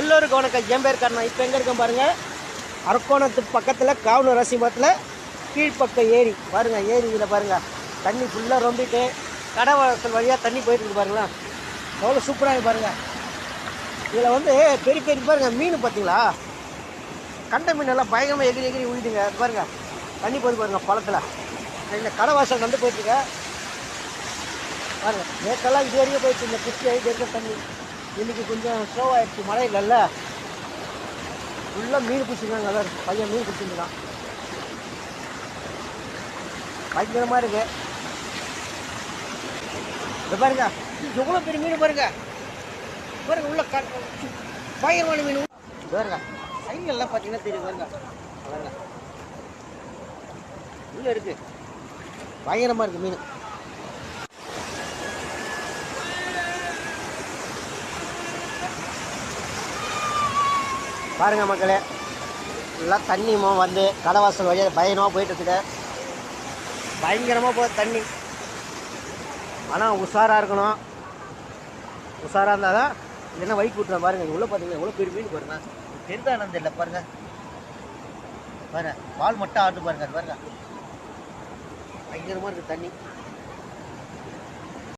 எல்லோருக்கும் வணக்கம். என் பேர் கண்ணா இப்போ எங்கே இருக்கேன் பாருங்கள் அரக்கோணத்துக்கு பக்கத்தில் காவனூர் ரசிமத்தில் கீழ்ப்பக்கம் ஏரி. பாருங்கள் ஏரி இதில் பாருங்கள் தண்ணி ஃபுல்லாக ரொம்பிட்டு கடை வளத்தில் வழியாக தண்ணி போயிட்டு பாருங்களேன். எவ்வளோ சூப்பராக பாருங்கள் இதில் வந்து பெரிய பெரிய பாருங்கள் மீன் பார்த்தீங்களா? கண்ட மீன் எல்லாம் பயங்கரமாக எகிரி எகிரி உயிடுங்க அது பாருங்கள் தண்ணி போகுது பாருங்கள் பழத்தில் இந்த கடை வாசல் வந்து போயிட்டுருக்க பாருங்கள் நேற்றெல்லாம் இது வரைக்கும் போயிடுச்சு. இந்த குச்சி ஐட்டு இருக்க தண்ணி. இன்னைக்கு கொஞ்சம் ஸ்லோ ஆயிடுச்சு. மழை இல்லைல்ல ஃபுல்லாக மீன் பிடிச்சிருக்காங்க அதான் பையன் மீன் பிடிச்சிருந்தான். பயங்கரமாக இருக்கு. இதை பாருங்க. எவ்வளோ பெரிய மீன் பாருங்க. பாருங்க உள்ள க பயங்கரமான மீன். பாருங்க. சைடுல எல்லாம் பார்த்தீங்கன்னா தெரியும். பாருங்க. பாருங்க. உள்ள இருக்கு. பயங்கரமாக இருக்குது மீன். பாருங்கள் மக்களே எல்லாம் தண்ணியுமோ வந்து கடைவாசல் வழியாக பயணமாக போயிட்டு இருக்குது பயங்கரமாக போகுது தண்ணி. ஆனால் உஷாராக இருக்கணும். உஷாராக இருந்தால் தான் இல்லைன்னா வயிற்று விட்டுறேன் பாருங்க. உள்ளே உள்ள பார்த்தீங்கன்னா எவ்வளோ பெரிய மீன் பாருங்க. தெரிந்தானது தெரியல பாருங்கள் பாருங்கள் பால் மட்டும் ஆட்டு பாருங்க பாருங்கள் பயங்கரமாக இருக்குது தண்ணி.